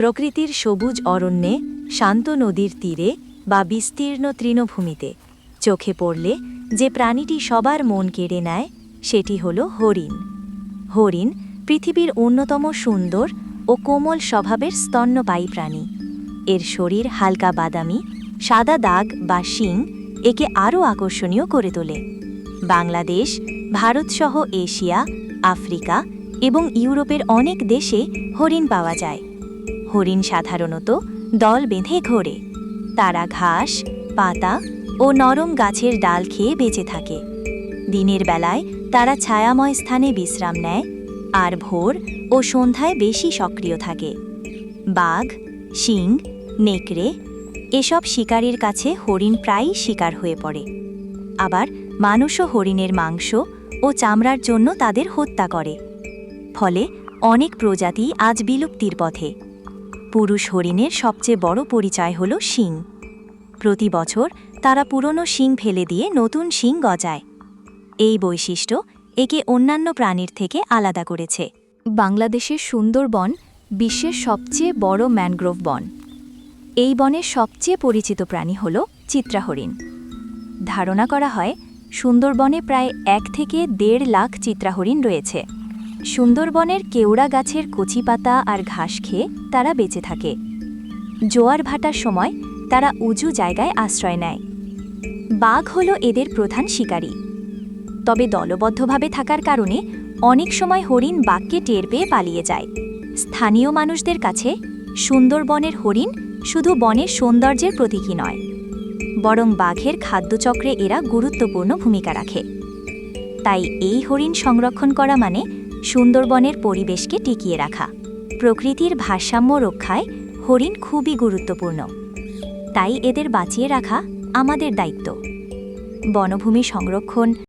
প্রকৃতির সবুজ অরণ্যে, শান্ত নদীর তীরে বা বিস্তীর্ণ তৃণভূমিতে। চোখে পড়লে যে প্রাণীটি সবার মন কেড়ে নেয়, সেটি হল হরিণ। হরিণ পৃথিবীর অন্যতম সুন্দর ও কোমল স্বভাবের স্তন্যপায়ী প্রাণী। এর শরীর হালকা বাদামি, সাদা দাগ বা শিং একে আরও আকর্ষণীয় করে তোলে। বাংলাদেশ ভারতসহ এশিয়া, আফ্রিকা এবং ইউরোপের অনেক দেশে হরিণ পাওয়া যায়। হরিণ সাধারণত দল বেঁধে ঘোরে। তারা ঘাস, পাতা ও নরম গাছের ডাল খেয়ে বেঁচে থাকে। দিনের বেলায় তারা ছায়াময় স্থানে বিশ্রাম নেয় আর ভোর ও সন্ধ্যায় বেশি সক্রিয় থাকে। বাঘ শিং নেকড়ে এসব শিকারীর কাছে হরিণ প্রায়ই শিকার হয়ে পড়ে। আবার মানুষও হরিণের মাংস ও চামড়ার জন্য তাদের হত্যা করে। ফলে অনেক প্রজাতি আজ বিলুপ্তির পথে। পুরুষ হরিণের সবচেয়ে বড় পরিচয় হল শিং। প্রতি বছর তারা পুরনো শিং ফেলে দিয়ে নতুন শিং গজায়। এই বৈশিষ্ট্য একে অন্যান্য প্রাণীর থেকে আলাদা করেছে। বাংলাদেশের সুন্দরবন বিশ্বের সবচেয়ে বড় ম্যানগ্রোভ বন। এই বনের সবচেয়ে পরিচিত প্রাণী হল চিত্রাহরিণ। ধারণা করা হয়, সুন্দরবনে প্রায় এক থেকে দেড় লাখ চিত্রাহরিণ রয়েছে। সুন্দরবনের কেওড়া গাছের কচি পাতা আর ঘাস খেয়ে তারা বেঁচে থাকে। জোয়ার ভাটার সময় তারা উঁচু জায়গায় আশ্রয় নেয়। বাঘ হল এদের প্রধান শিকারী। তবে দলবদ্ধভাবে থাকার কারণে অনেক সময় হরিণ বাঘকে টের পেয়ে পালিয়ে যায়। স্থানীয় মানুষদের কাছে সুন্দরবনের হরিণ শুধু বনের সৌন্দর্যের প্রতীকী নয়, বরং বাঘের খাদ্যচক্রে এরা গুরুত্বপূর্ণ ভূমিকা রাখে। তাই এই হরিণ সংরক্ষণ করা মানে সুন্দরবনের পরিবেশকে টিকিয়ে রাখা। প্রকৃতির ভারসাম্য রক্ষায় হরিণ খুবই গুরুত্বপূর্ণ। তাই এদের বাঁচিয়ে রাখা আমাদের দায়িত্ব। বনভূমি সংরক্ষণ